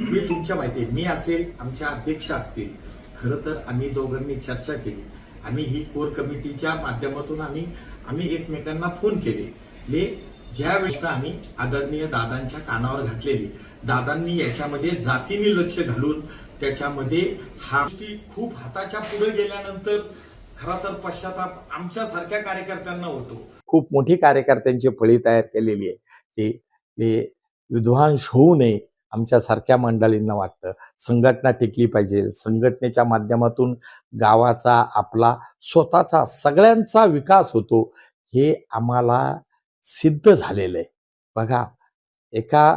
मी तुमच्या माहिती मी असेल आमच्या अध्यक्ष असतील. खरं तर आम्ही दोघांनी चर्चा केली. आम्ही ही कोर कमिटीच्या माध्यमातून आम्ही आम्ही एकमेकांना फोन केले. हे ज्या वेळेस आम्ही आदरणीय दादांच्या कानावर घातलेली दादांनी याच्यामध्ये जातीने लक्ष घालून त्याच्यामध्ये हा गोष्टी खूप हाताच्या पुढे गेल्यानंतर खरा तर पश्चाताप आमच्या सारख्या कार्यकर्त्यांना होतो. खूप मोठी कार्यकर्त्यांची फळी तयार केलेली आहे. ते ते विध्वंस होऊ नये. आमच्यासारख्या मंडळींना वाटतं. संघटना टिकली पाहिजे. संघटनेच्या माध्यमातून गावाचा आपला स्वतःचा सगळ्यांचा विकास होतो हे आम्हाला सिद्ध झालेलं आहे बघा एका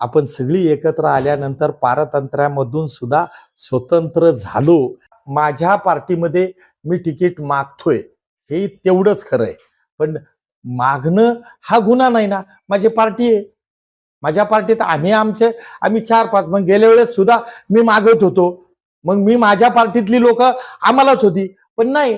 आपण सगळी एकत्र आल्यानंतर पारतंत्र्यामधून सुद्धा स्वतंत्र झालो. माझ्या पार्टीमध्ये मी तिकीट मागतोय. हे तेवढंच खरं आहे पण मागणं हा गुन्हा नाही ना. माझी पार्टी आहे. माझ्या पार्टीत आम्ही आमचे आम्ही चार पाच मग गेल्या वेळेस सुद्धा मी मागत होतो. मग मी माझ्या पार्टीतली लोक आम्हालाच होती. पण नाही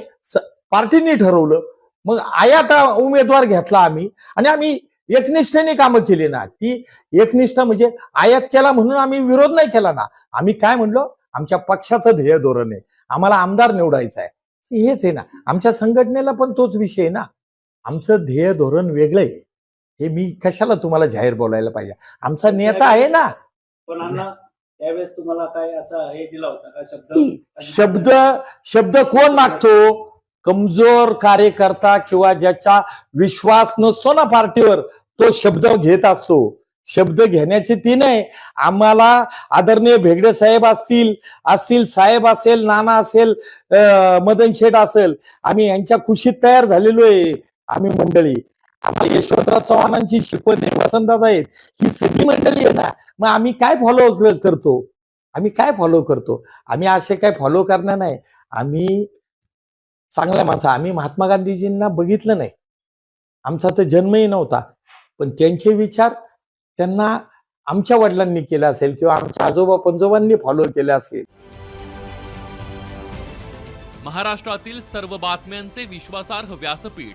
पार्टीने ठरवलं. मग आयाता उमेदवार घेतला आम्ही आणि आम्ही एकनिष्ठेने कामं केली ना. ती एकनिष्ठ म्हणजे आयात केला म्हणून आम्ही विरोध नाही केला ना. आम्ही काय म्हणलो? आमच्या पक्षाचं ध्येय धोरण आहे. आम्हाला आमदार निवडायचं आहे. हेच आहे ना. आमच्या संघटनेला पण तोच विषय आहे ना. आमचं ध्येय धोरण वेगळं आहे. हे मी कशाला तुम्हाला जाहीर बोलायला पाहिजे? आमचा नेता आहे ना. पण अण्णा त्यावेळेस तुम्हाला काय असा हे दिला होता का शब्द? शब्द शब्द कोण मागतो? कमजोर कार्यकर्ता किंवा ज्याचा विश्वास नसतो ना पार्टीवर तो शब्द घेत असतो. शब्द घेण्याची ती नाही. आम्हाला आदरणीय भेगडे साहेब असतील असतील साहेब असेल नाना असेल मदन शेठ असेल आम्ही यांच्या खुशीत तयार झालेलो आहे आम्ही मंडळी. आम्हाला यशवंतराव चव्हाणांची शिकवण आहे वसंतदादा आहेत ही सगळी मंडळी आहे ना मग आम्ही काय फॉलो करतो? आम्ही काय फॉलो करतो? आम्ही असे काय फॉलो करणार नाही. आम्ही चांगल्या माणसं आम्ही महात्मा गांधीजींना बघितलं नाही. आमचा तर जन्मही नव्हता. पण त्यांचे विचार त्यांना आमच्या वडिलांनी केले असेल किंवा आमच्या आजोबा पंजोबांनी फॉलो केले असेल. महाराष्ट्रातील सर्व बातम्यांचे विश्वासार्ह व्यासपीठ.